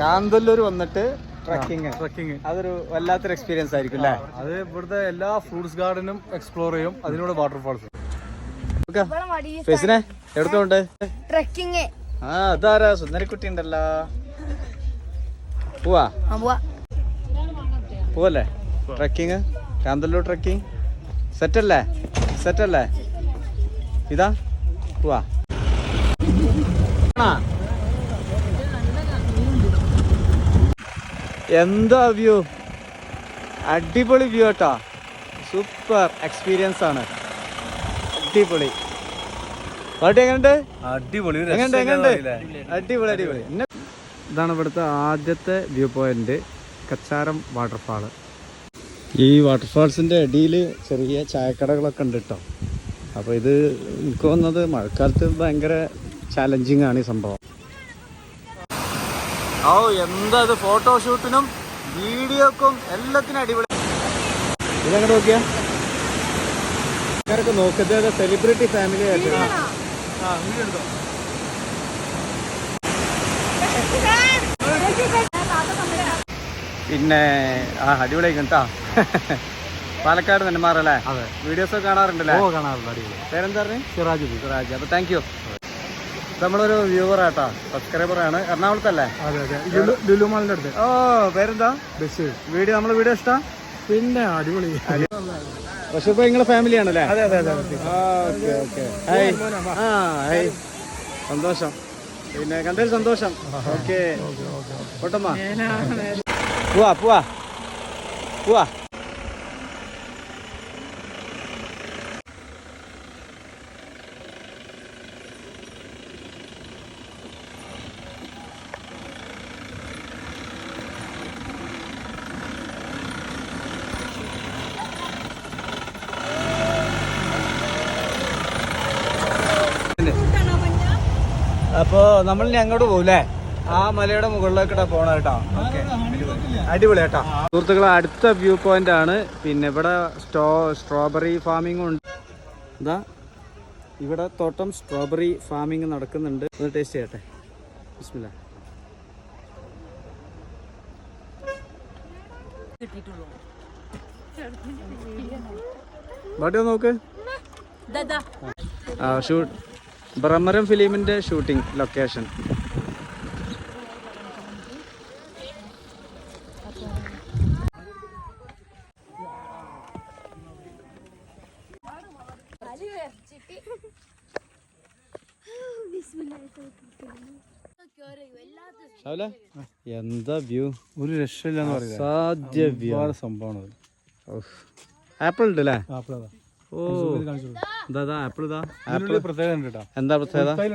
കാന്തല്ലൂർ വന്നിട്ട് trekking trekking അതൊരു വല്ലാത്തൊരു എക്സ്പീരിയൻസ് ആയിരിക്കും അല്ലേ അത് ഇവിടുത്തെ എല്ലാ ഫ്രൂട്ട്സ് ഗാർഡനും എക്സ്പ്ലോർ ചെയ്യും. അതിനോട് വാട്ടർഫാൾസ് ഫെസിനെ എടുത്തോണ്ട് ട്രക്കിങ് ആ അതാരാ? സുന്ദരിക്കുട്ടി ഉണ്ടല്ലോ പോവാ. പോവല്ലേ? ട്രക്കിങ് കാന്തല്ലൂർ ട്രക്കിംഗ് സെറ്റല്ലേ? സെറ്റല്ലേ? ഇതാ? പോവാ. എന്താ വ്യൂ? അടിപൊളി വ്യൂ കേട്ടോ. സൂപ്പർ എക്സ്പീരിയൻസ് ആണ്. അടിപൊളി. പാട്ട് എങ്ങനെയുണ്ട് അടിപൊളി എങ്ങനെയുണ്ട് എങ്ങനെയുണ്ട് അടിപൊളി അടിപൊളി. ഇന്ന- ഇതാണ് ഇവിടുത്തെ ആദ്യത്തെ വ്യൂ പോയിന്റ് കച്ചാരം വാട്ടർഫാൾ ഈ വാട്ടർഫാൾസിന്റെ അടിയിൽ ചെറിയ ചായക്കടകളൊക്കെ ഉണ്ട് കേട്ടോ. അപ്പോൾ ഇത് എനിക്ക് തോന്നുന്നത് മഴക്കാലത്ത് ഭയങ്കര ചാലഞ്ചിങ് ആണ് ഈ സംഭവം. ഓ എന്താ ഇത് ഫോട്ടോഷൂട്ടിനും വീഡിയോക്കും എല്ലാത്തിനും അടിപൊളി. ഇതങ്ങോട്ട് നോക്കിയാ? ആൾക്കാരൊക്കെ നോക്കുന്നത് സെലിബ്രിറ്റി ഫാമിലി ആയിട്ട്? ആ, വീഡിയോ എടുത്തോ. പിന്നെ ആ അടിപൊളി കേട്ടോ പാലക്കാട് നെന്മാറല്ലേ അതെ. വീഡിയോസ് ഒക്കെ കാണാറുണ്ടല്ലേ? ഓ കാണാറുണ്ട് അടിപൊളി. പേരെന്താ പറഞ്ഞു? സിറാജ്. സിറാജ്. അപ്പൊ താങ്ക് യു നമ്മളൊരു വ്യൂവർ ആട്ടാ സബ്സ്ക്രൈബർ ആണ് എറണാകുളത്തല്ലേ? അതെ അതെ. ലുലു ലുലുമാളിന്റെ അടുത്ത്. ഓ പേരെന്താ? ബസ്. വീഡിയോ നമ്മളെ വീഡിയോ ഇഷ്ടാ? പിന്നെ അടിപൊളി. പക്ഷെ ഇപ്പൊ നിങ്ങളെ ഫാമിലി ആണല്ലേ അതെ അതെ അതെ ഓക്കെ ഓക്കെ. ഹായ്. ആ ഹായ്. സന്തോഷം. പിന്നെ കണ്ടതിൽ സന്തോഷം. ഓക്കെ. പൊട്ടമ്മ. പോവാ പോവാ. പോവാ. അപ്പോ നമ്മൾ ഇനി അങ്ങോട്ട് പോകൂലേ ആ മലയുടെ മുകളിലേക്കിടെ പോണ കേട്ടോ. ഓക്കെ. അടിപൊളി കേട്ടോ. സുഹൃത്തുക്കളെ അടുത്ത വ്യൂ പോയിന്റ് ആണ്. പിന്നെ ഇവിടെ സ്റ്റോ സ്ട്രോബെറി ഫാമിംഗ് ഉണ്ട്. എന്താ ഇവിടെ തോട്ടം സ്ട്രോബെറി ഫാമിംഗ് നടക്കുന്നുണ്ട്. ഒന്ന് ടേസ്റ്റ് ചെയ്യട്ടെ. ബിസ്മില്ല. ബാട്ടി ഒന്ന് നോക്ക്. ഷൂട്ട് ബ്രഹ്മരം ഫിലിമിന്റെ ഷൂട്ടിംഗ് ലൊക്കേഷൻ. എന്താ വ്യൂ? ഒരു രക്ഷയില്ലെന്ന് പറയുന്നത്. സാധ്യ വ്യൂ. സംഭവമാണ് ആപ്പിൾ ഉണ്ട് അല്ലേ ആപ്പിൾ അതാ. ഓ. ഇത്. ഇതാ ആപ്പിൾ പ്രത്യേകത ഉണ്ട് കേട്ടോ. എന്താ പ്രത്യേകത? പുൽത്തൈൽ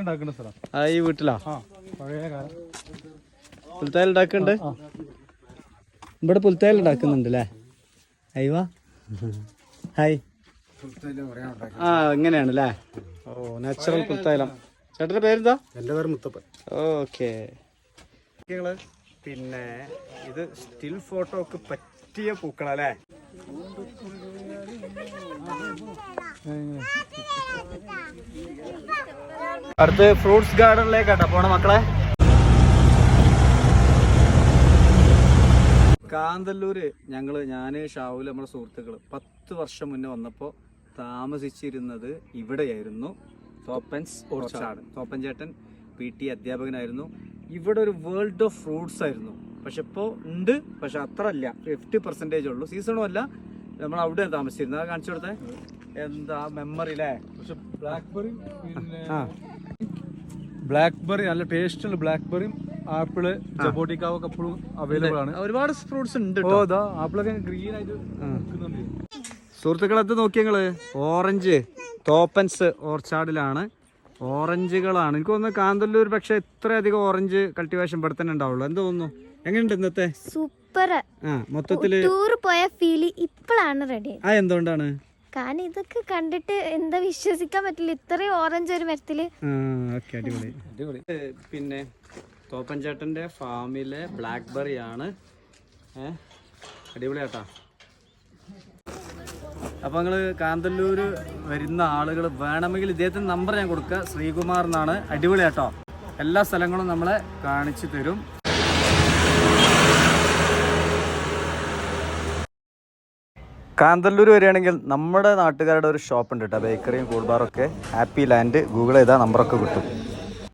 ആ ഈ വീട്ടിലാ? ഉണ്ടാക്കുന്നുണ്ട് ഇവിടെ പുൽത്തായൽ ഉണ്ടാക്കുന്നുണ്ട് അല്ലേ? അയ്യവാ ഹായ് ആ ഇങ്ങനെയാണ് അല്ലേ? ഓ നാച്ചുറൽ പുൽത്തായലം ചേട്ടന്റെ പേരെന്താ? എന്റെ പേര് മുത്തപ്പൻ. ഓക്കെ. പിന്നെ ഇത് സ്റ്റിൽ ഫോട്ടോക്ക് പറ്റിയ പൂക്കളല്ലേ അടുത്ത് ഫ്രൂട്ട്സ് ഗാർഡനിലേക്കാട്ടോ പോണ മക്കളെ. കാന്തല്ലൂര് ഞങ്ങൾ ഞാൻ ഷാവുൽ നമ്മുടെ സുഹൃത്തുക്കൾ പത്ത് വർഷം മുന്നേ വന്നപ്പോ താമസിച്ചിരുന്നത് ഇവിടെയായിരുന്നു. തോപ്പൻസ് ഓർച്ചാട്. തോപ്പൻ ചേട്ടൻ പി ടി അധ്യാപകനായിരുന്നു. ഇവിടെ ഒരു വേൾഡ് ഓഫ് ഫ്രൂട്ട്സ് ആയിരുന്നു. പക്ഷെ ഇപ്പോൾ ഉണ്ട് പക്ഷെ അത്ര അല്ല. ഫിഫ്റ്റി പെർസെന്റേജ് ഉള്ളൂ. സീസണും അല്ല. നമ്മൾ അവിടെ താമസിച്ചിരുന്നത്. അത് കാണിച്ചു കൊടുത്തേ. എന്താ മെമ്മറി അല്ലേ പക്ഷെ ബ്ലാക്ക്ബെറി പിന്നെ ആ. ബ്ലാക്ക്ബെറി നല്ല ടേസ്റ്റ് ഉണ്ട് ബ്ലാക്ക്ബെറിയും ആപ്പിൾ ജബോട്ടിക്കാവൊക്കെ എപ്പോഴും അവൈലബിൾ ആണ്. ഒരുപാട് ഫ്രൂട്ട്സ് ഉണ്ട് ഓ ആപ്പിളൊക്കെ ഗ്രീൻ ആയിട്ട് നിൽക്കുന്നുണ്ട്. സുഹൃത്തുക്കളത്ത് നോക്കിയ നിങ്ങൾ. ഓറഞ്ച് തോപ്പൻസ് ഓർച്ചാർഡിലാണ് ഓറഞ്ചുകളാണ് എനിക്ക് തോന്നുന്നു കാന്തല്ലൂർ പക്ഷെ ഇത്രയധികം ഓറഞ്ച് കൾട്ടിവേഷൻ ഇവിടെ തന്നെ ഉണ്ടാവുള്ളൂ. എന്ത് തോന്നുന്നു? എങ്ങനെയുണ്ട് ഇന്നത്തെ? സൂപ്പർ. ആ മൊത്തത്തിൽ ടൂർ പോയ ഫീൽ ഇപ്പോഴാണ് റെഡി ആ എന്തുകൊണ്ടാണ്? കാരണം ഇതൊക്കെ കണ്ടിട്ട് എന്താ വിശ്വസിക്കാൻ പറ്റില്ല. ഇത്രയും ഓറഞ്ച് ഒരു മരത്തിൽ. അടിപൊളി. അടിപൊളി. പിന്നെ തോപ്പൻ ചേട്ടന്റെ ഫാമിലെ ബ്ലാക്ക്ബെറി ആണ്. അടിപൊളി അടിപൊളിയാട്ടാ. അപ്പോൾ നിങ്ങൾ കാന്തല്ലൂർ വരുന്ന ആളുകൾ വേണമെങ്കിൽ ഇദ്ദേഹത്തിന്റെ നമ്പർ ഞാൻ കൊടുക്കുക ശ്രീകുമാർ എന്നാണ്. അടിപൊളിയാട്ടോ. എല്ലാ സ്ഥലങ്ങളും നമ്മളെ കാണിച്ചു തരും. കാന്തല്ലൂർ വരികയാണെങ്കിൽ നമ്മുടെ നാട്ടുകാരുടെ ഒരു ഷോപ്പ് ഉണ്ട് കേട്ടോ. ബേക്കറിയും കൂൾ ഒക്കെ. ഹാപ്പി ലാൻഡ് ഗൂഗിൾ ചെയ്താൽ നമ്പറൊക്കെ കിട്ടും.